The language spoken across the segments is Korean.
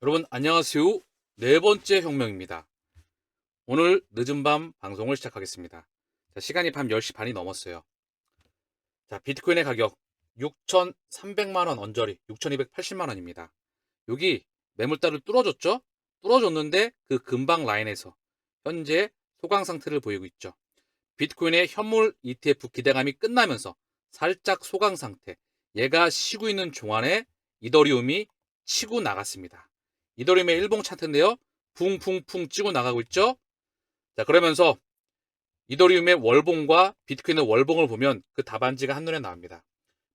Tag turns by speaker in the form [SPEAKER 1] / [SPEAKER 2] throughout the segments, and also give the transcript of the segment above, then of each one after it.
[SPEAKER 1] 여러분 안녕하세요. 네 번째 혁명입니다. 오늘 늦은 밤 방송을 시작하겠습니다. 자, 시간이 밤 10시 반이 넘었어요. 자, 비트코인의 가격 6,300만 원 언저리 6,280만 원입니다. 여기 매물대를 뚫어줬죠? 뚫어줬는데 그 근방 라인에서 현재 소강 상태를 보이고 있죠. 비트코인의 현물 ETF 기대감이 끝나면서 살짝 소강 상태. 얘가 쉬고 있는 종안에 이더리움이 치고 나갔습니다. 이더리움의 일봉 차트인데요. 붕붕붕 치고 나가고 있죠. 자, 그러면서 이더리움의 월봉과 비트코인의 월봉을 보면 그 답안지가 한눈에 나옵니다.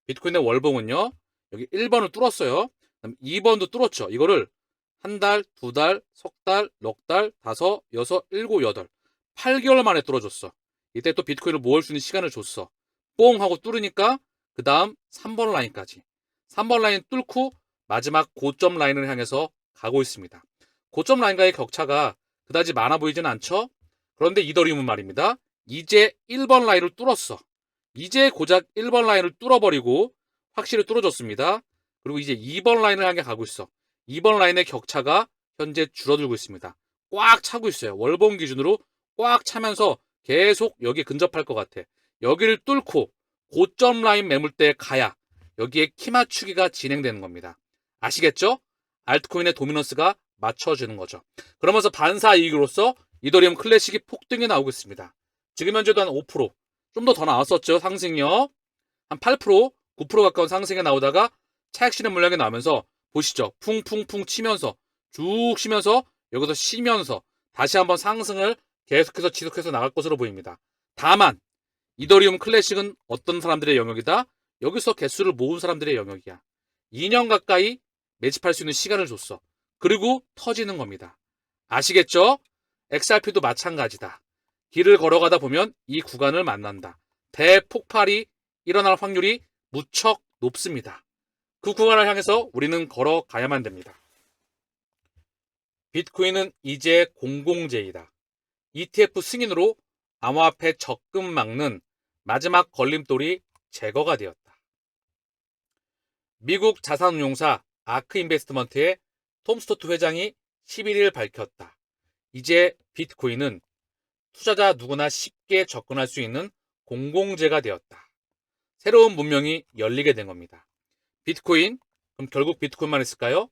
[SPEAKER 1] 비트코인의 월봉은요. 여기 1번을 뚫었어요. 그다음 2번도 뚫었죠. 이거를 한 달, 두 달, 석 달, 넉 달, 다섯, 여섯, 일곱, 여덟, 8개월 만에 뚫어줬어. 이때 또 비트코인을 모을 수 있는 시간을 줬어. 뽕 하고 뚫으니까 그 다음 3번 라인까지. 3번 라인 뚫고 마지막 고점 라인을 향해서 가고 있습니다. 고점 라인과의 격차가 그다지 많아 보이진 않죠? 그런데 이더리움은 말입니다. 이제 1번 라인을 뚫었어. 이제 고작 1번 라인을 뚫어버리고 확실히 뚫어줬습니다. 그리고 이제 2번 라인을 향해 가고 있어. 2번 라인의 격차가 현재 줄어들고 있습니다. 꽉 차고 있어요. 월봉 기준으로 꽉 차면서 계속 여기 근접할 것 같아. 여기를 뚫고 고점 라인 매물대에 가야 여기에 키 맞추기가 진행되는 겁니다. 아시겠죠? 알트코인의 도미넌스가 맞춰지는 거죠. 그러면서 반사 이익으로서 이더리움 클래식이 폭등이 나오고 있습니다. 지금 현재도 한 5%, 좀 더 더 나왔었죠. 상승이요. 한 8%, 9% 가까운 상승이 나오다가 차익 실현 물량이 나오면서 보시죠. 풍풍풍 치면서 쭉 쉬면서 여기서 쉬면서 다시 한번 상승을 계속해서 지속해서 나갈 것으로 보입니다. 다만 이더리움 클래식은 어떤 사람들의 영역이다? 여기서 개수를 모은 사람들의 영역이야. 2년 가까이 매집할 수 있는 시간을 줬어. 그리고 터지는 겁니다. 아시겠죠? XRP도 마찬가지다. 길을 걸어가다 보면 이 구간을 만난다. 대폭발이 일어날 확률이 무척 높습니다. 그 구간을 향해서 우리는 걸어가야만 됩니다. 비트코인은 이제 공공재이다. ETF 승인으로 암호화폐 적금 막는 마지막 걸림돌이 제거가 되었다. 미국 자산운용사 아크 인베스트먼트의 톰 스토트 회장이 11일 밝혔다. 이제 비트코인은 투자자 누구나 쉽게 접근할 수 있는 공공재가 되었다. 새로운 문명이 열리게 된 겁니다. 비트코인, 그럼 결국 비트코인만 있을까요?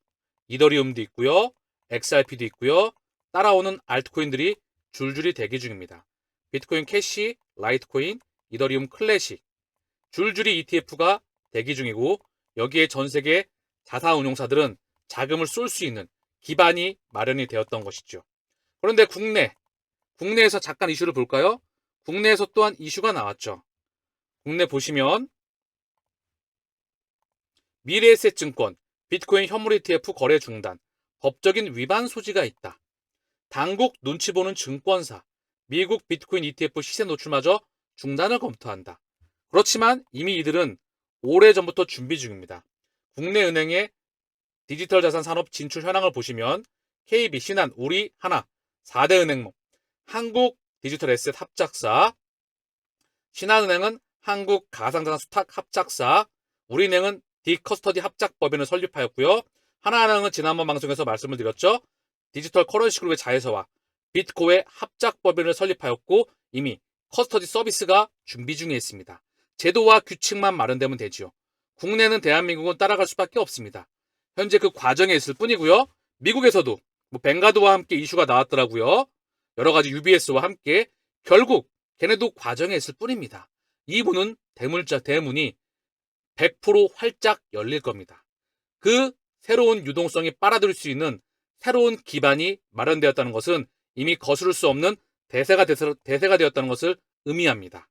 [SPEAKER 1] 이더리움도 있고요. XRP도 있고요. 따라오는 알트코인들이 줄줄이 대기 중입니다. 비트코인 캐시, 라이트코인, 이더리움 클래식, 줄줄이 ETF가 대기 중이고 여기에 전 세계 자산운용사들은 자금을 쏠 수 있는 기반이 마련이 되었던 것이죠. 그런데 국내, 국내에서 잠깐 이슈를 볼까요? 국내에서 또한 이슈가 나왔죠. 국내 보시면 미래에셋증권, 비트코인 현물 ETF 거래 중단, 법적인 위반 소지가 있다. 당국 눈치 보는 증권사, 미국 비트코인 ETF 시세 노출마저 중단을 검토한다. 그렇지만 이미 이들은 오래전부터 준비 중입니다. 국내 은행의 디지털 자산 산업 진출 현황을 보시면 KB, 신한, 우리, 하나, 4대 은행목, 한국 디지털 에셋 합작사, 신한은행은 한국 가상자산 수탁 합작사, 우리은행은 디커스터디 합작법인을 설립하였고요. 하나은행은 지난번 방송에서 말씀을 드렸죠. 디지털 커런시 그룹의 자회사와 비트코의 합작법인을 설립하였고 이미 커스터디 서비스가 준비 중에 있습니다. 제도와 규칙만 마련되면 되지요. 국내는 대한민국은 따라갈 수밖에 없습니다. 현재 그 과정에 있을 뿐이고요. 미국에서도 뭐 뱅가드와 함께 이슈가 나왔더라고요. 여러 가지 UBS와 함께 결국 걔네도 과정에 있을 뿐입니다. 이 문은 대물자 대문이 100% 활짝 열릴 겁니다. 그 새로운 유동성이 빨아들일 수 있는 새로운 기반이 마련되었다는 것은 이미 거스를 수 없는 대세가, 대세가 되었다는 것을 의미합니다.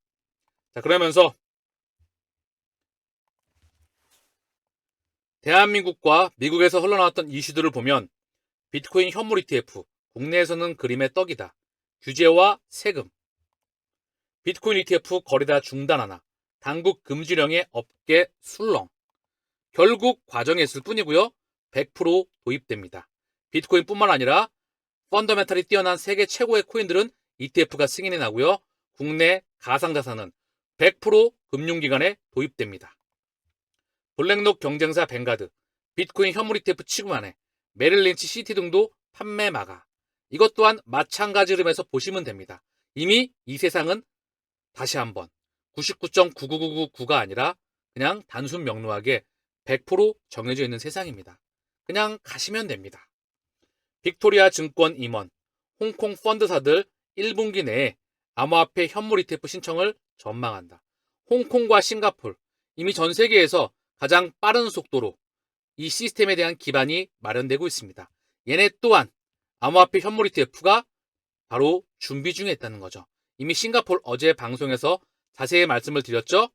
[SPEAKER 1] 자, 그러면서 대한민국과 미국에서 흘러나왔던 이슈들을 보면 비트코인 현물 ETF, 국내에서는 그림의 떡이다. 규제와 세금. 비트코인 ETF 거래다 중단하나. 당국 금지령의 업계 술렁. 결국 과정에 있을 뿐이고요. 100% 도입됩니다. 비트코인뿐만 아니라 펀더멘탈이 뛰어난 세계 최고의 코인들은 ETF가 승인이 나고요. 국내 가상자산은 100% 금융기관에 도입됩니다. 블랙록 경쟁사 뱅가드, 비트코인 현물 ETF 치고만해 메릴린치 시티 등도 판매 마가. 이것 또한 마찬가지 흐름에서 보시면 됩니다. 이미 이 세상은 다시 한번 99.99999가 아니라 그냥 단순 명료하게 100% 정해져 있는 세상입니다. 그냥 가시면 됩니다. 빅토리아 증권 임원, 홍콩 펀드사들 1분기 내에 암호화폐 현물 ETF 신청을 전망한다. 홍콩과 싱가폴, 이미 전 세계에서 가장 빠른 속도로 이 시스템에 대한 기반이 마련되고 있습니다. 얘네 또한 암호화폐 현물 ETF가 바로 준비 중에 있다는 거죠. 이미 싱가폴 어제 방송에서 자세히 말씀을 드렸죠.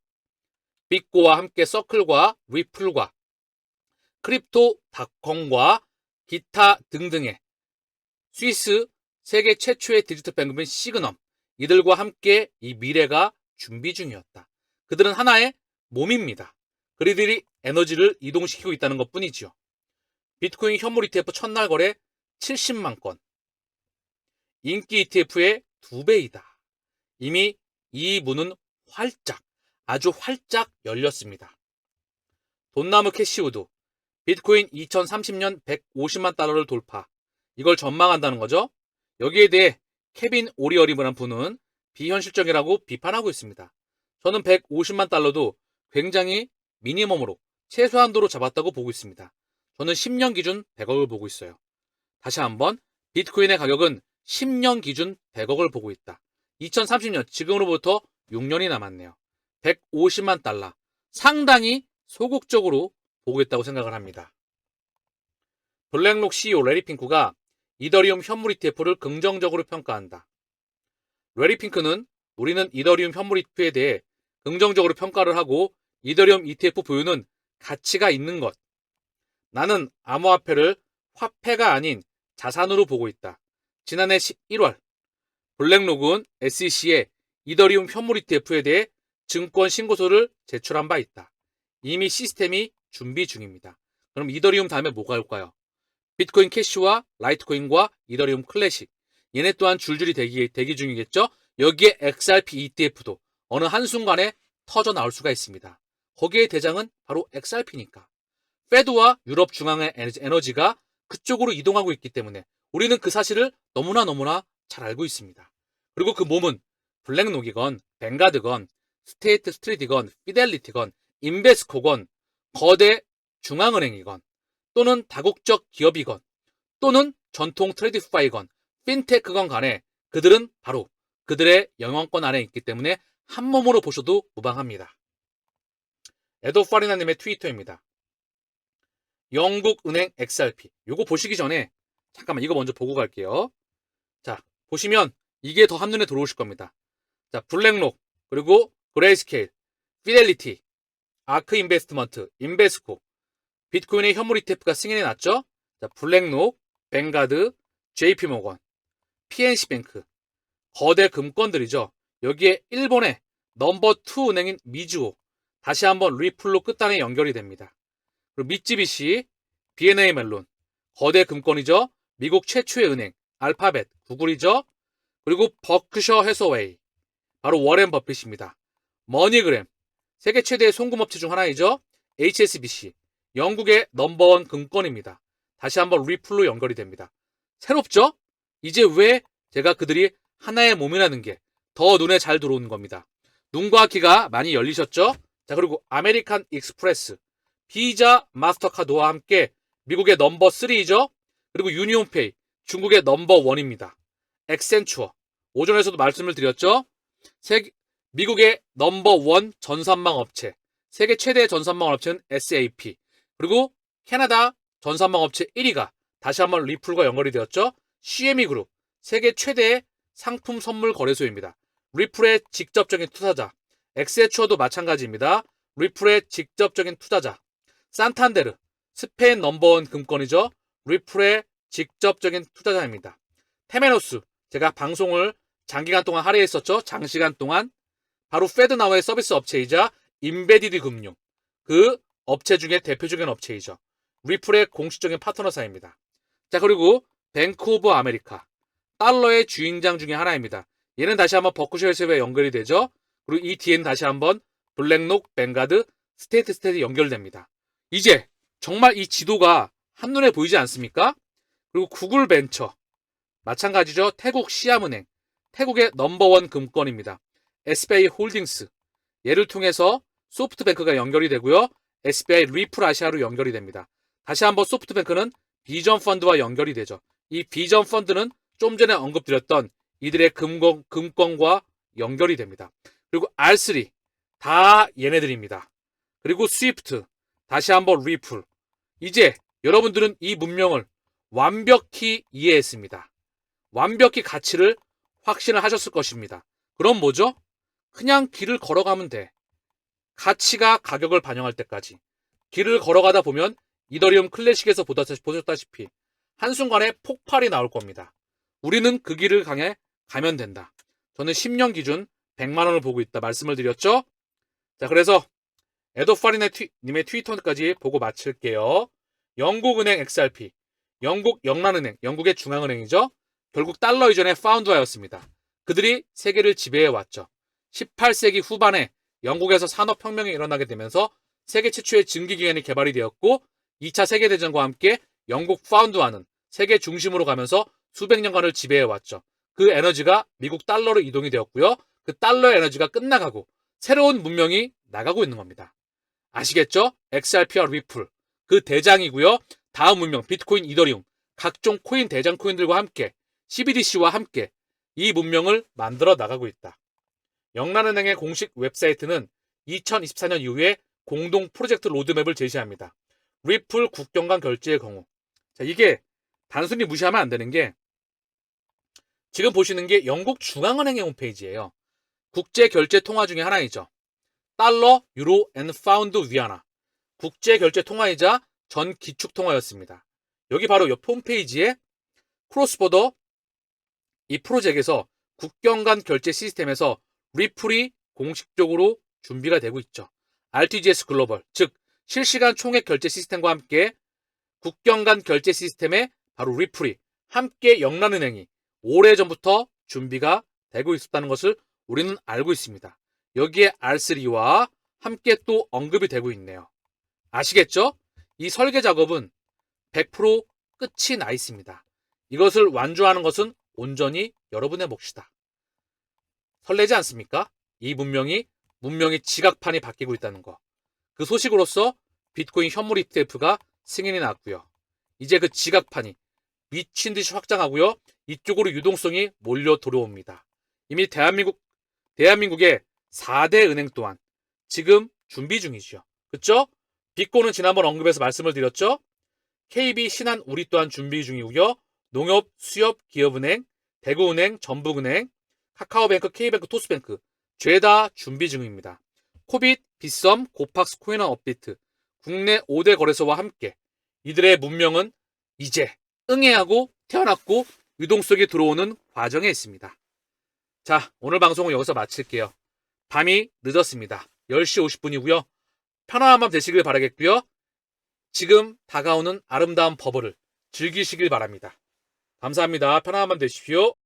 [SPEAKER 1] 빅고와 함께 서클과 리플과 크립토 닷컴과 기타 등등의 스위스 세계 최초의 디지털 뱅크인 시그넘 이들과 함께 이 미래가 준비 중이었다. 그들은 하나의 몸입니다. 그리들이 에너지를 이동시키고 있다는 것 뿐이지요. 비트코인 현물 ETF 첫날 거래 70만 건. 인기 ETF의 두 배이다. 이미 이 문은 활짝, 아주 활짝 열렸습니다. 돈나무 캐시우드, 비트코인 2030년 150만 달러를 돌파. 이걸 전망한다는 거죠. 여기에 대해 케빈 오리어리브란 분은 비현실적이라고 비판하고 있습니다. 저는 150만 달러도 굉장히 미니멈으로 최소한도로 잡았다고 보고 있습니다. 저는 10년 기준 100억을 보고 있어요. 다시 한번 비트코인의 가격은 10년 기준 100억을 보고 있다. 2030년 지금으로부터 6년이 남았네요. 150만 달러. 상당히 소극적으로 보고 있다고 생각을 합니다. 블랙록 CEO 레리 핑크가 이더리움 현물 ETF를 긍정적으로 평가한다. 레리 핑크는 우리는 이더리움 현물 ETF에 대해 긍정적으로 평가를 하고 이더리움 ETF 보유는 가치가 있는 것. 나는 암호화폐를 화폐가 아닌 자산으로 보고 있다. 지난해 11월 블랙록은 SEC에 이더리움 현물 ETF에 대해 증권 신고서를 제출한 바 있다. 이미 시스템이 준비 중입니다. 그럼 이더리움 다음에 뭐가 올까요? 비트코인 캐시와 라이트코인과 이더리움 클래식. 얘네 또한 줄줄이 대기, 대기 중이겠죠? 여기에 XRP ETF도 어느 한순간에 터져 나올 수가 있습니다. 거기에 대장은 바로 XRP니까. 페드와 유럽 중앙의 에너지가 그쪽으로 이동하고 있기 때문에 우리는 그 사실을 너무나 너무나 잘 알고 있습니다. 그리고 그 몸은 블랙록이건, 뱅가드건, 스테이트 스트리트건, 피델리티건, 인베스코건, 거대 중앙은행이건, 또는 다국적 기업이건, 또는 전통 트레디파이건, 핀테크건 간에 그들은 바로 그들의 영향권 안에 있기 때문에 한 몸으로 보셔도 무방합니다. 에도 파리나님의 트위터입니다. 영국은행 XRP. 요거 보시기 전에 잠깐만 이거 먼저 보고 갈게요. 자, 보시면 이게 더 한눈에 들어오실 겁니다. 자, 블랙록, 그리고 그레이스케일, 피델리티, 아크 인베스트먼트, 인베스코, 비트코인의 현물 ETF가 승인이 났죠? 자, 블랙록, 뱅가드, JP모건, PNC뱅크, 거대 금권들이죠. 여기에 일본의 넘버 2 은행인 미주호, 다시 한번 리플로 끝단에 연결이 됩니다. 그리고 미쯔비시, B&A 멜론, 거대 금권이죠. 미국 최초의 은행, 알파벳, 구글이죠. 그리고 버크셔 해서웨이, 바로 워렌 버핏입니다. 머니그램, 세계 최대의 송금업체 중 하나이죠. HSBC, 영국의 넘버원 금권입니다. 다시 한번 리플로 연결이 됩니다. 새롭죠? 이제 왜 제가 그들이 하나의 몸이라는 게 더 눈에 잘 들어오는 겁니다. 눈과 귀가 많이 열리셨죠? 자, 그리고 아메리칸 익스프레스, 비자 마스터카드와 함께 미국의 넘버 3죠? 그리고 유니온페이, 중국의 넘버 1입니다. 엑센추어, 오전에서도 말씀을 드렸죠? 세계, 미국의 넘버 1 전산망 업체, 세계 최대 전산망 업체는 SAP, 그리고 캐나다 전산망 업체 1위가 다시 한번 리플과 연결이 되었죠? CME 그룹, 세계 최대의 상품 선물 거래소입니다. 리플의 직접적인 투자자, 엑세추어도 마찬가지입니다. 리플의 직접적인 투자자, 산탄데르, 스페인 넘버원 금권이죠. 리플의 직접적인 투자자입니다. 테메노스, 제가 방송을 장기간 동안 할애했었죠. 장시간 동안. 바로 페드나우의 서비스 업체이자 인베디드 금융. 그 업체 중에 대표적인 업체이죠. 리플의 공식적인 파트너사입니다. 자, 그리고 뱅크 오브 아메리카. 달러의 주인장 중에 하나입니다. 얘는 다시 한번 버크셔 헬스웨에 연결이 되죠. 그리고 이 뒤에는 다시 한번 블랙록, 뱅가드, 스테이트 스테이트 연결됩니다. 이제 정말 이 지도가 한눈에 보이지 않습니까? 그리고 구글 벤처 마찬가지죠. 태국 시암은행 태국의 넘버원 금권입니다. SBI 홀딩스 얘를 통해서 소프트뱅크가 연결이 되고요. SBI 리플 아시아로 연결이 됩니다. 다시 한번 소프트뱅크는 비전 펀드와 연결이 되죠. 이 비전 펀드는 좀 전에 언급드렸던 이들의 금권, 금권과 연결이 됩니다. 그리고 R3 다 얘네들입니다. 그리고 스위프트 다시 한번 리플 이제 여러분들은 이 문명을 완벽히 이해했습니다. 완벽히 가치를 확신을 하셨을 것입니다. 그럼 뭐죠? 그냥 길을 걸어가면 돼. 가치가 가격을 반영할 때까지. 길을 걸어가다 보면 이더리움 클래식에서 보셨다시피 한순간에 폭발이 나올 겁니다. 우리는 그 길을 강해 가면 된다. 저는 10년 기준 100만 원을 보고 있다 말씀을 드렸죠? 자, 그래서 에도파리네 트- 님의 트위터까지 보고 마칠게요. 영국은행 XRP, 영국 영란은행, 영국의 중앙은행이죠. 결국 달러 이전의 파운드하였습니다. 그들이 세계를 지배해 왔죠. 18세기 후반에 영국에서 산업혁명이 일어나게 되면서 세계 최초의 증기기관이 개발이 되었고 2차 세계대전과 함께 영국 파운드화는 세계 중심으로 가면서 수백 년간을 지배해 왔죠. 그 에너지가 미국 달러로 이동이 되었고요. 그 달러 에너지가 끝나가고 새로운 문명이 나가고 있는 겁니다. 아시겠죠? XRP와 리플 그 대장이고요. 다음 문명 비트코인, 이더리움 각종 코인 대장 코인들과 함께 CBDC와 함께 이 문명을 만들어 나가고 있다. 영란은행의 공식 웹사이트는 2024년 이후에 공동 프로젝트 로드맵을 제시합니다. 리플 국경 간 결제의 경우. 자, 이게 단순히 무시하면 안 되는 게 지금 보시는 게 영국 중앙은행의 홈페이지예요. 국제 결제 통화 중에 하나이죠. 달러, 유로, 앤 파운드 위안화. 국제 결제 통화이자 전 기축 통화였습니다. 여기 바로 옆 홈페이지에 크로스보더 이 프로젝트에서 국경 간 결제 시스템에서 리플이 공식적으로 준비가 되고 있죠. RTGS 글로벌, 즉 실시간 총액 결제 시스템과 함께 국경 간 결제 시스템에 바로 리플이 함께 영란은행이 오래전부터 준비가 되고 있었다는 것을 우리는 알고 있습니다. 여기에 R3와 함께 또 언급이 되고 있네요. 아시겠죠? 이 설계 작업은 100% 끝이 나 있습니다. 이것을 완주하는 것은 온전히 여러분의 몫이다. 설레지 않습니까? 이 문명이 문명의 지각판이 바뀌고 있다는 거. 그 소식으로서 비트코인 현물 ETF가 승인이 났고요. 이제 그 지각판이 미친 듯이 확장하고요. 이쪽으로 유동성이 몰려 들어옵니다. 이미 대한민국 대한민국의 4대 은행 또한 지금 준비 중이죠. 그렇죠? 빅고는 지난번 언급해서 말씀을 드렸죠. KB 신한 우리 또한 준비 중이고요. 농협, 수협, 기업은행, 대구은행, 전북은행, 카카오뱅크, K뱅크, 토스뱅크 죄다 준비 중입니다. 코빗, 빗썸, 고팍스, 코인원 업비트 국내 5대 거래소와 함께 이들의 문명은 이제 응애하고 태어났고 유동성이 들어오는 과정에 있습니다. 자, 오늘 방송은 여기서 마칠게요. 밤이 늦었습니다. 10시 50분이고요. 편안한 밤 되시길 바라겠고요. 지금 다가오는 아름다운 버블을 즐기시길 바랍니다. 감사합니다. 편안한 밤 되십시오.